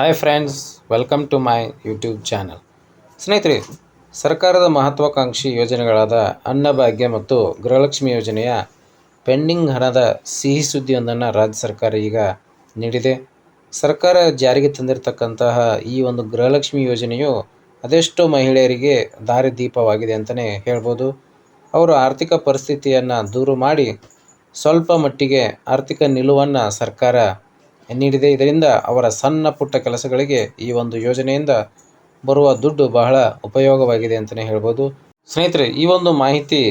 Hi friends welcome to my YouTube channel ಸ್ನೇಹಿತರೆ, ಸರ್ಕಾರದ ಮಹತ್ವಾಕಾಂಕ್ಷಿ ಯೋಜನೆಗಳಾದ ಅನ್ನಭಾಗ್ಯ ಮತ್ತು ಗೃಹಲಕ್ಷ್ಮಿ ಯೋಜನೆಯ ಪೆಂಡಿಂಗ್ ಹಣದ ಸಿಹಿ ಸುದ್ದಿಯೊಂದನ್ನು ರಾಜ್ಯ ಸರ್ಕಾರ ಈಗ ನೀಡಿದೆ. ಸರ್ಕಾರ ಜಾರಿಗೆ ತಂದಿರತಕ್ಕಂತಹ ಈ ಒಂದು ಗೃಹಲಕ್ಷ್ಮಿ ಯೋಜನೆಯು ಅದೆಷ್ಟೋ ಮಹಿಳೆಯರಿಗೆ ದಾರಿದೀಪವಾಗಿದೆ ಅಂತಲೇ ಹೇಳ್ಬೋದು. ಅವರು ಆರ್ಥಿಕ ಪರಿಸ್ಥಿತಿಯನ್ನು ದೂರು ಮಾಡಿ ಸ್ವಲ್ಪ ಮಟ್ಟಿಗೆ ಆರ್ಥಿಕ ನಿಲುವನ್ನು ಸರ್ಕಾರ ನೀಡಿದೆ. ಇದರಿಂದ ಅವರ ಸಣ್ಣ ಪುಟ್ಟ ಕೆಲಸಗಳಿಗೆ ಈ ಒಂದು ಯೋಜನೆಯಿಂದ ಬರುವ ದುಡ್ಡು ಬಹಳ ಉಪಯೋಗವಾಗಿದೆ ಅಂತಲೇ ಹೇಳ್ಬೋದು. ಸ್ನೇಹಿತರೆ, ಈ ಒಂದು ಮಾಹಿತಿ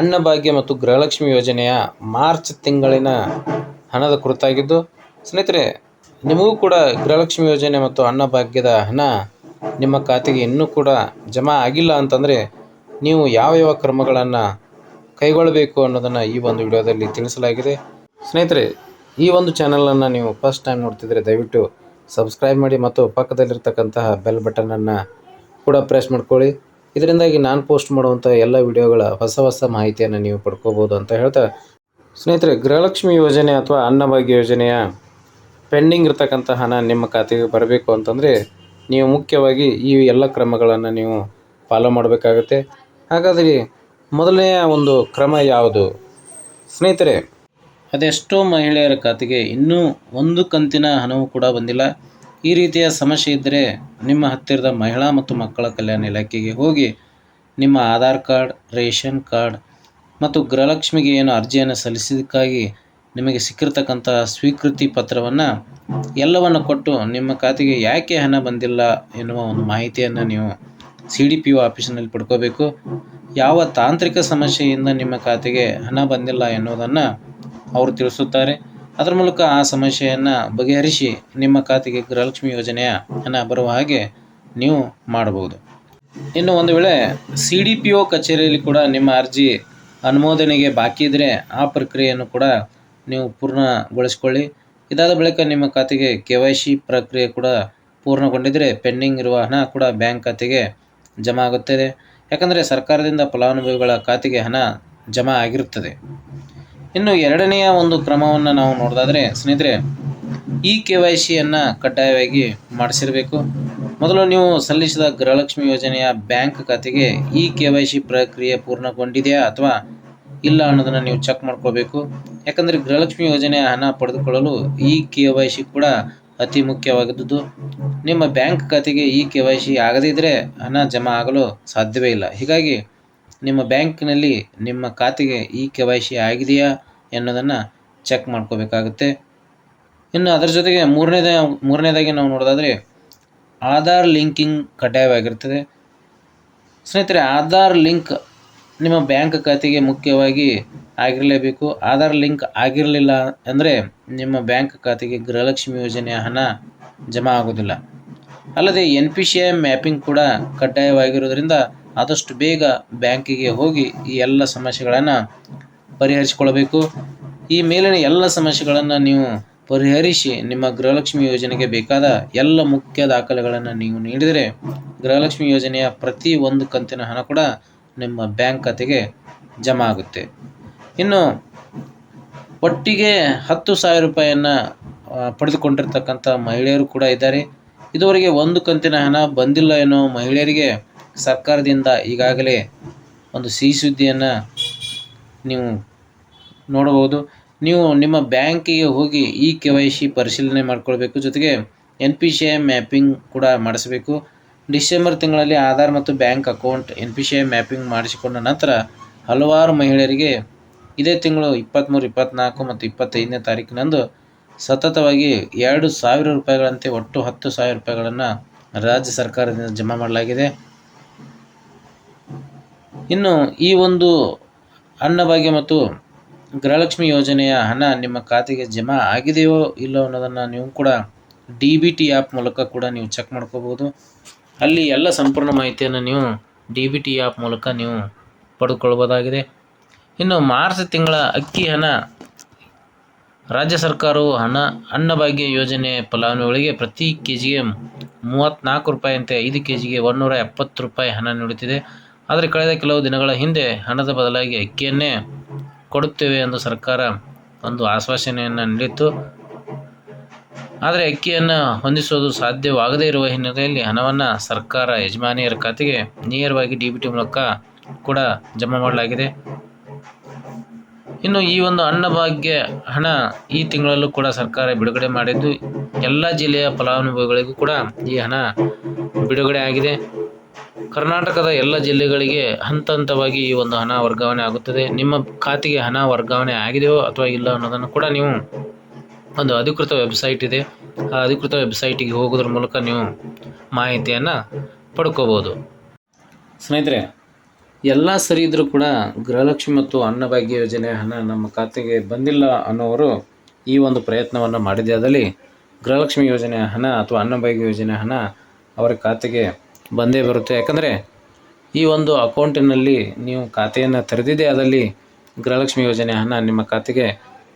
ಅನ್ನಭಾಗ್ಯ ಮತ್ತು ಗೃಹಲಕ್ಷ್ಮಿ ಯೋಜನೆಯ ಮಾರ್ಚ್ ತಿಂಗಳಿನ ಹಣದ ಕುರಿತಾಗಿದ್ದು, ಸ್ನೇಹಿತರೆ, ನಿಮಗೂ ಕೂಡ ಗೃಹಲಕ್ಷ್ಮಿ ಯೋಜನೆ ಮತ್ತು ಅನ್ನಭಾಗ್ಯದ ಹಣ ನಿಮ್ಮ ಖಾತೆಗೆ ಇನ್ನೂ ಕೂಡ ಜಮಾ ಆಗಿಲ್ಲ ಅಂತಂದರೆ ನೀವು ಯಾವ ಯಾವ ಕ್ರಮಗಳನ್ನು ಕೈಗೊಳ್ಳಬೇಕು ಅನ್ನೋದನ್ನು ಈ ಒಂದು ವಿಡಿಯೋದಲ್ಲಿ ತಿಳಿಸಲಾಗಿದೆ. ಸ್ನೇಹಿತರೆ ಈ ಒಂದು ಚಾನಲನ್ನು ನೀವು ಫಸ್ಟ್ ಟೈಮ್ ನೋಡ್ತಿದ್ರೆ ದಯವಿಟ್ಟು ಸಬ್ಸ್ಕ್ರೈಬ್ ಮಾಡಿ ಮತ್ತು ಪಕ್ಕದಲ್ಲಿರ್ತಕ್ಕಂತಹ ಬೆಲ್ ಬಟನನ್ನು ಕೂಡ ಪ್ರೆಸ್ ಮಾಡ್ಕೊಳ್ಳಿ. ಇದರಿಂದಾಗಿ ನಾನು ಪೋಸ್ಟ್ ಮಾಡುವಂಥ ಎಲ್ಲ ವಿಡಿಯೋಗಳ ಹೊಸ ಹೊಸ ಮಾಹಿತಿಯನ್ನು ನೀವು ಪಡ್ಕೋಬೋದು ಅಂತ ಹೇಳ್ತಾ ಸ್ನೇಹಿತರೆ, ಗೃಹಲಕ್ಷ್ಮಿ ಯೋಜನೆ ಅಥವಾ ಅನ್ನಭಾಗ್ಯ ಯೋಜನೆಯ ಪೆಂಡಿಂಗ್ ಇರ್ತಕ್ಕಂಥ ಹಣ ನಿಮ್ಮ ಖಾತೆಗೆ ಬರಬೇಕು ಅಂತಂದರೆ ನೀವು ಮುಖ್ಯವಾಗಿ ಈ ಎಲ್ಲ ಕ್ರಮಗಳನ್ನು ನೀವು ಫಾಲೋ ಮಾಡಬೇಕಾಗುತ್ತೆ. ಹಾಗಾದರೆ ಮೊದಲನೆಯ ಒಂದು ಕ್ರಮ ಯಾವುದು? ಸ್ನೇಹಿತರೆ ಅದೆಷ್ಟೋ ಮಹಿಳೆಯರ ಖಾತೆಗೆ ಇನ್ನೂ ಒಂದು ಕಂತಿನ ಹಣವೂ ಕೂಡ ಬಂದಿಲ್ಲ. ಈ ರೀತಿಯ ಸಮಸ್ಯೆ ಇದ್ದರೆ ನಿಮ್ಮ ಹತ್ತಿರದ ಮಹಿಳಾ ಮತ್ತು ಮಕ್ಕಳ ಕಲ್ಯಾಣ ಇಲಾಖೆಗೆ ಹೋಗಿ ನಿಮ್ಮ ಆಧಾರ್ ಕಾರ್ಡ್, ರೇಷನ್ ಕಾರ್ಡ್ ಮತ್ತು ಗೃಹಲಕ್ಷ್ಮಿಗೆ ಏನು ಅರ್ಜಿಯನ್ನು ಸಲ್ಲಿಸಿದ್ದಕ್ಕಾಗಿ ನಿಮಗೆ ಸಿಕ್ಕಿರ್ತಕ್ಕಂಥ ಸ್ವೀಕೃತಿ ಪತ್ರವನ್ನು ಎಲ್ಲವನ್ನು ಕೊಟ್ಟು ನಿಮ್ಮ ಖಾತೆಗೆ ಯಾಕೆ ಹಣ ಬಂದಿಲ್ಲ ಎನ್ನುವ ಒಂದು ಮಾಹಿತಿಯನ್ನು ನೀವು ಸಿ ಡಿ ಪಿ ಒ ಆಫೀಸಿನಲ್ಲಿ ಪಡ್ಕೋಬೇಕು. ಯಾವ ತಾಂತ್ರಿಕ ಸಮಸ್ಯೆಯಿಂದ ನಿಮ್ಮ ಖಾತೆಗೆ ಹಣ ಬಂದಿಲ್ಲ ಎನ್ನುವುದನ್ನು ಅವರು ತಿಳಿಸುತ್ತಾರೆ. ಅದರ ಮೂಲಕ ಆ ಸಮಸ್ಯೆಯನ್ನು ಬಗೆಹರಿಸಿ ನಿಮ್ಮ ಖಾತೆಗೆ ಗೃಹಲಕ್ಷ್ಮಿ ಯೋಜನೆಯ ಹಣ ಬರುವ ಹಾಗೆ ನೀವು ಮಾಡಬಹುದು. ಇನ್ನು ಒಂದು ವೇಳೆ ಸಿ ಡಿ ಪಿ ಒ ಕಚೇರಿಯಲ್ಲಿ ಕೂಡ ನಿಮ್ಮ ಅರ್ಜಿ ಅನುಮೋದನೆಗೆ ಬಾಕಿ ಇದ್ದರೆ ಆ ಪ್ರಕ್ರಿಯೆಯನ್ನು ಕೂಡ ನೀವು ಪೂರ್ಣಗೊಳಿಸಿಕೊಳ್ಳಿ. ಇದಾದ ಬಳಿಕ ನಿಮ್ಮ ಖಾತೆಗೆ ಕೆ ವೈ ಸಿ ಪ್ರಕ್ರಿಯೆ ಕೂಡ ಪೂರ್ಣಗೊಂಡಿದ್ದರೆ ಪೆಂಡಿಂಗ್ ಇರುವ ಹಣ ಕೂಡ ಬ್ಯಾಂಕ್ ಖಾತೆಗೆ ಜಮಾ ಆಗುತ್ತದೆ. ಯಾಕಂದರೆ ಸರ್ಕಾರದಿಂದ ಫಲಾನುಭವಿಗಳ ಖಾತೆಗೆ ಹಣ ಜಮಾ ಆಗಿರುತ್ತದೆ. ಇನ್ನು ಎರಡನೆಯ ಒಂದು ಕ್ರಮವನ್ನು ನಾವು ನೋಡೋದಾದರೆ, ಸ್ನೇಹಿತರೆ ಇ ಕೆ ವೈ ಸಿಯನ್ನು ಕಡ್ಡಾಯವಾಗಿ ಮಾಡಿಸಿರಬೇಕು. ಮೊದಲು ನೀವು ಸಲ್ಲಿಸಿದ ಗೃಹಲಕ್ಷ್ಮಿ ಯೋಜನೆಯ ಬ್ಯಾಂಕ್ ಖಾತೆಗೆ ಇ ಕೆ ವೈ ಸಿ ಪ್ರಕ್ರಿಯೆ ಪೂರ್ಣಗೊಂಡಿದೆಯಾ ಅಥವಾ ಇಲ್ಲ ಅನ್ನೋದನ್ನು ನೀವು ಚೆಕ್ ಮಾಡ್ಕೋಬೇಕು. ಯಾಕಂದರೆ ಗೃಹಲಕ್ಷ್ಮಿ ಯೋಜನೆಯ ಹಣ ಪಡೆದುಕೊಳ್ಳಲು ಇ ಕೆ ವೈ ಸಿ ಕೂಡ ಅತಿ ಮುಖ್ಯವಾದದ್ದು ನಿಮ್ಮ ಬ್ಯಾಂಕ್ ಖಾತೆಗೆ ಇ ಕೆ ವೈ ಸಿ ಆಗದಿದ್ದರೆ ಹಣ ಜಮಾ ಆಗಲು ಸಾಧ್ಯವೇ ಇಲ್ಲ. ಹೀಗಾಗಿ ನಿಮ್ಮ ಬ್ಯಾಂಕಿನಲ್ಲಿ ನಿಮ್ಮ ಖಾತೆಗೆ ಇ ಕೆ ವೈ ಸಿ ಆಗಿದೆಯಾ ಎನ್ನುವುದನ್ನು ಚೆಕ್ ಮಾಡ್ಕೋಬೇಕಾಗುತ್ತೆ. ಇನ್ನು ಅದರ ಜೊತೆಗೆ ಮೂರನೇದ, ಮೂರನೇದಾಗಿ ನಾವು ನೋಡೋದಾದರೆ ಆಧಾರ್ ಲಿಂಕಿಂಗ್ ಕಡ್ಡಾಯವಾಗಿರ್ತದೆ ಸ್ನೇಹಿತರೆ, ಆಧಾರ್ ಲಿಂಕ್ ನಿಮ್ಮ ಬ್ಯಾಂಕ್ ಖಾತೆಗೆ ಮುಖ್ಯವಾಗಿ ಆಗಿರಲೇಬೇಕು. ಆಧಾರ್ ಲಿಂಕ್ ಆಗಿರಲಿಲ್ಲ ಅಂದರೆ ನಿಮ್ಮ ಬ್ಯಾಂಕ್ ಖಾತೆಗೆ ಗೃಹಲಕ್ಷ್ಮಿ ಯೋಜನೆಯ ಹಣ ಜಮಾ ಆಗೋದಿಲ್ಲ ಅಲ್ಲದೆ N P C I mapping ಕೂಡ ಕಡ್ಡಾಯವಾಗಿರೋದ್ರಿಂದ ಆದಷ್ಟು ಬೇಗ ಬ್ಯಾಂಕಿಗೆ ಹೋಗಿ ಈ ಎಲ್ಲ ಸಮಸ್ಯೆಗಳನ್ನು ಪರಿಹರಿಸಿಕೊಳ್ಳಬೇಕು. ಈ ಮೇಲಿನ ಎಲ್ಲ ಸಮಸ್ಯೆಗಳನ್ನು ನೀವು ಪರಿಹರಿಸಿ ನಿಮ್ಮ ಗೃಹಲಕ್ಷ್ಮಿ ಯೋಜನೆಗೆ ಬೇಕಾದ ಎಲ್ಲ ಮುಖ್ಯ ದಾಖಲೆಗಳನ್ನು ನೀವು ನೀಡಿದರೆ ಗೃಹಲಕ್ಷ್ಮಿ ಯೋಜನೆಯ ಪ್ರತಿ ಒಂದು ಕಂತಿನ ಹಣ ಕೂಡ ನಿಮ್ಮ ಬ್ಯಾಂಕ್ ಖಾತೆಗೆ ಜಮಾ ಆಗುತ್ತೆ. ಇನ್ನು ಒಟ್ಟಿಗೆ ಹತ್ತು ಸಾವಿರ ರೂಪಾಯಿಯನ್ನು ಪಡೆದುಕೊಂಡಿರ್ತಕ್ಕಂಥ ಮಹಿಳೆಯರು ಕೂಡ ಇದ್ದಾರೆ. ಇದುವರೆಗೆ ಒಂದು ಕಂತಿನ ಹಣ ಬಂದಿಲ್ಲ ಎನ್ನುವ ಮಹಿಳೆಯರಿಗೆ ಸರ್ಕಾರದಿಂದ ಈಗಾಗಲೇ ಒಂದು ಸಿಹಿ ಸುದ್ದಿಯನ್ನು ನೀವು ನೋಡಬಹುದು. ನೀವು ನಿಮ್ಮ ಬ್ಯಾಂಕಿಗೆ ಹೋಗಿ ಇ ಕೆ ವೈ ಸಿ ಪರಿಶೀಲನೆ ಮಾಡಿಕೊಳ್ಬೇಕು. ಜೊತೆಗೆ N P C I mapping ಕೂಡ ಮಾಡಿಸಬೇಕು. ಡಿಸೆಂಬರ್ ತಿಂಗಳಲ್ಲಿ ಆಧಾರ್ ಮತ್ತು bank account N P C I mapping ಮಾಡಿಸಿಕೊಂಡ ನಂತರ ಹಲವಾರು ಮಹಿಳೆಯರಿಗೆ ಇದೇ ತಿಂಗಳು ಇಪ್ಪತ್ತ್ಮೂರು ಇಪ್ಪತ್ತ್ನಾಲ್ಕು ಮತ್ತು ಇಪ್ಪತ್ತೈದನೇ ತಾರೀಕಿನಂದು ಸತತವಾಗಿ ಎರಡು ಸಾವಿರ ರೂಪಾಯಿಗಳಂತೆ ಒಟ್ಟು ಹತ್ತು ಸಾವಿರ ರೂಪಾಯಿಗಳನ್ನು ರಾಜ್ಯ ಸರ್ಕಾರದಿಂದ ಜಮಾ ಮಾಡಲಾಗಿದೆ. ಇನ್ನು ಈ ಒಂದು ಅನ್ನಭಾಗ್ಯ ಮತ್ತು ಗೃಹಲಕ್ಷ್ಮಿ ಯೋಜನೆಯ ಹಣ ನಿಮ್ಮ ಖಾತೆಗೆ ಜಮಾ ಆಗಿದೆಯೋ ಇಲ್ಲೋ ಅನ್ನೋದನ್ನು ನೀವು ಕೂಡ ಡಿ ಬಿ ಟಿ ಆ್ಯಪ್ ಮೂಲಕ ಕೂಡ ನೀವು ಚೆಕ್ ಮಾಡ್ಕೋಬೋದು ಅಲ್ಲಿ ಎಲ್ಲ ಸಂಪೂರ್ಣ ಮಾಹಿತಿಯನ್ನು ನೀವು ಡಿ ಬಿ ಟಿ ಆ್ಯಪ್ ಮೂಲಕ ನೀವು ಪಡೆದುಕೊಳ್ಬೋದಾಗಿದೆ ಇನ್ನು ಮಾರ್ಚ್ ತಿಂಗಳ ಅಕ್ಕಿ ಹಣ, ರಾಜ್ಯ ಸರ್ಕಾರವು ಹಣ, ಅನ್ನಭಾಗ್ಯ ಯೋಜನೆ ಫಲಾನುಭವಿಗಳಿಗೆ ಪ್ರತಿ ಕೆ ಜಿಗೆ ಮೂವತ್ತ್ನಾಲ್ಕು ರೂಪಾಯಿಯಂತೆ ಐದು ಕೆ ಜಿಗೆ ಒನ್ನೂರ ಎಪ್ಪತ್ತು ರೂಪಾಯಿ ಹಣ ನೀಡುತ್ತಿದೆ. ಆದರೆ ಕಳೆದ ಕೆಲವು ದಿನಗಳ ಹಿಂದೆ ಹಣದ ಬದಲಾಗಿ ಅಕ್ಕಿಯನ್ನೇ ಕೊಡುತ್ತೇವೆ ಎಂದು ಸರ್ಕಾರ ಒಂದು ಆಶ್ವಾಸನೆಯನ್ನು ನೀಡಿತ್ತು. ಆದರೆ ಅಕ್ಕಿಯನ್ನು ಹೊಂದಿಸುವುದು ಸಾಧ್ಯವಾಗದೇ ಇರುವ ಹಿನ್ನೆಲೆಯಲ್ಲಿ ಹಣವನ್ನು ಸರ್ಕಾರ ಯಜಮಾನಿಯರ ಖಾತೆಗೆ ನೇರವಾಗಿ ಡಿ ಬಿ ಟಿ ಮೂಲಕ ಕೂಡ ಜಮಾ ಮಾಡಲಾಗಿದೆ. ಇನ್ನು ಈ ಒಂದು ಅನ್ನಭಾಗ್ಯ ಹಣ ಈ ತಿಂಗಳಲ್ಲೂ ಕೂಡ ಸರ್ಕಾರ ಬಿಡುಗಡೆ ಮಾಡಿದ್ದು ಎಲ್ಲ ಜಿಲ್ಲೆಯ ಫಲಾನುಭವಿಗಳಿಗೂ ಕೂಡ ಈ ಹಣ ಬಿಡುಗಡೆ ಆಗಿದೆ. ಕರ್ನಾಟಕದ ಎಲ್ಲ ಜಿಲ್ಲೆಗಳಿಗೆ ಹಂತ ಹಂತವಾಗಿ ಈ ಒಂದು ಹಣ ವರ್ಗಾವಣೆ ಆಗುತ್ತದೆ. ನಿಮ್ಮ ಖಾತೆಗೆ ಹಣ ವರ್ಗಾವಣೆ ಆಗಿದೆಯೋ ಅಥವಾ ಇಲ್ಲ ಅನ್ನೋದನ್ನು ಕೂಡ ನೀವು ಒಂದು ಅಧಿಕೃತ ವೆಬ್ಸೈಟ್ ಇದೆ. ಆ ಅಧಿಕೃತ ವೆಬ್ಸೈಟಿಗೆ ಹೋಗೋದ್ರ ಮೂಲಕ ನೀವು ಮಾಹಿತಿಯನ್ನು ಪಡ್ಕೋಬೋದು. ಸ್ನೇಹಿತರೆ, ಎಲ್ಲ ಸರಿ ಇದ್ದರೂ ಕೂಡ ಗೃಹಲಕ್ಷ್ಮಿ ಮತ್ತು ಅನ್ನಭಾಗ್ಯ ಯೋಜನೆ ಹಣ ನಮ್ಮ ಖಾತೆಗೆ ಬಂದಿಲ್ಲ ಅನ್ನೋರು ಈ ಒಂದು ಪ್ರಯತ್ನವನ್ನು ಮಾಡಿದೆ ಅದರಲ್ಲಿ ಗೃಹಲಕ್ಷ್ಮಿ ಯೋಜನೆ ಹಣ ಅಥವಾ ಅನ್ನಭಾಗ್ಯ ಯೋಜನೆ ಹಣ ಅವರ ಖಾತೆಗೆ ಬಂದೇ ಬರುತ್ತೆ. ಯಾಕಂದರೆ ಈ ಒಂದು ಅಕೌಂಟಿನಲ್ಲಿ ನೀವು ಖಾತೆಯನ್ನು ತೆರೆದಿದೆ ಅದರಲ್ಲಿ ಗೃಹಲಕ್ಷ್ಮಿ ಯೋಜನೆ ಹಣ ನಿಮ್ಮ ಖಾತೆಗೆ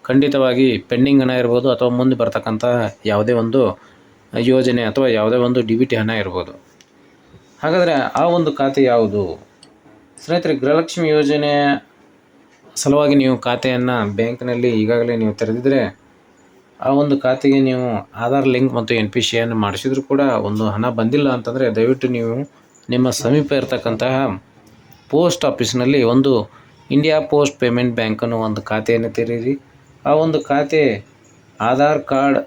ಖಂಡಿತವಾಗಿ ಪೆಂಡಿಂಗ್ ಹಣ ಇರ್ಬೋದು ಅಥವಾ ಮುಂದೆ ಬರ್ತಕ್ಕಂತಹ ಯಾವುದೇ ಒಂದು ಯೋಜನೆ ಅಥವಾ ಯಾವುದೇ ಒಂದು ಡಿ ಬಿ ಹಣ ಇರ್ಬೋದು. ಹಾಗಾದರೆ ಆ ಒಂದು ಖಾತೆ ಯಾವುದು? ಸ್ನೇಹಿತರೆ, ಗೃಹಲಕ್ಷ್ಮಿ ಯೋಜನೆ ಸಲುವಾಗಿ ನೀವು ಖಾತೆಯನ್ನು ಬ್ಯಾಂಕ್ನಲ್ಲಿ ಈಗಾಗಲೇ ನೀವು ತೆರೆದಿದ್ದರೆ ಆ ಒಂದು ಖಾತೆಗೆ ನೀವು ಆಧಾರ್ ಲಿಂಕ್ ಮತ್ತು ಎನ್ ಪಿ ಸಿಯನ್ನು ಮಾಡಿಸಿದ್ರು ಕೂಡ ಒಂದು ಹಣ ಬಂದಿಲ್ಲ ಅಂತಂದರೆ ದಯವಿಟ್ಟು ನೀವು ನಿಮ್ಮ ಸಮೀಪ ಇರತಕ್ಕಂತಹ ಪೋಸ್ಟ್ ಆಫೀಸ್ನಲ್ಲಿ ಒಂದು ಇಂಡಿಯಾ ಪೋಸ್ಟ್ ಪೇಮೆಂಟ್ ಬ್ಯಾಂಕ್ ಅನ್ನೋ ಒಂದು ಖಾತೆಯನ್ನು ತೆರೀರಿ ಆ ಒಂದು ಖಾತೆ ಆಧಾರ್ ಕಾರ್ಡ್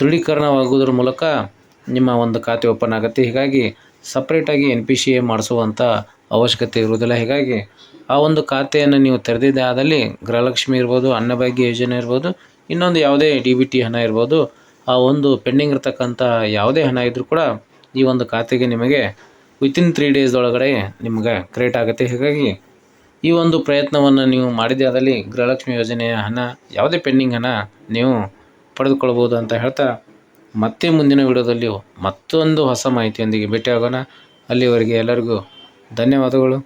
ದೃಢೀಕರಣವಾಗುವುದರ ಮೂಲಕ ನಿಮ್ಮ ಒಂದು ಖಾತೆ ಓಪನ್ ಆಗುತ್ತೆ. ಹೀಗಾಗಿ ಸಪ್ರೇಟಾಗಿ ಎನ್ ಪಿ ಸಿ ಎ ಮಾಡಿಸುವಂಥ ಅವಶ್ಯಕತೆ ಇರುವುದಿಲ್ಲ. ಹೀಗಾಗಿ ಆ ಒಂದು ಖಾತೆಯನ್ನು ನೀವು ತೆರೆದಿದ್ದೆ ಆದಲ್ಲಿ ಗೃಹಲಕ್ಷ್ಮಿ ಇರ್ಬೋದು, ಅನ್ನಭಾಗ್ಯ ಯೋಜನೆ ಇರ್ಬೋದು ಇನ್ನೊಂದು ಯಾವುದೇ ಡಿ ಬಿ ಟಿ ಹಣ ಇರ್ಬೋದು, ಆ ಒಂದು ಪೆಂಡಿಂಗ್ ಇರತಕ್ಕಂಥ ಯಾವುದೇ ಹಣ ಇದ್ದರೂ ಕೂಡ ಈ ಒಂದು ಖಾತೆಗೆ ನಿಮಗೆ ವಿತಿನ್ ತ್ರೀ ಡೇಸ್ ಒಳಗಡೆ ನಿಮ್ಗೆ ಕ್ರಿಯೇಟ್ ಆಗುತ್ತೆ. ಹೀಗಾಗಿ ಈ ಒಂದು ಪ್ರಯತ್ನವನ್ನು ನೀವು ಮಾಡಿದೆ ಆದಲ್ಲಿ ಗೃಹಲಕ್ಷ್ಮಿ ಯೋಜನೆಯ ಹಣ, ಯಾವುದೇ ಪೆಂಡಿಂಗ್ ಹಣ ನೀವು ಪಡೆದುಕೊಳ್ಬೋದು ಅಂತ ಹೇಳ್ತಾ ಮತ್ತೆ ಮುಂದಿನ ವಿಡಿಯೋದಲ್ಲಿ ಮತ್ತೊಂದು ಹೊಸ ಮಾಹಿತಿಯೊಂದಿಗೆ ಭೇಟಿಯಾಗೋಣ. ಅಲ್ಲಿವರೆಗೆ ಎಲ್ಲರಿಗೂ ಧನ್ಯವಾದಗಳು.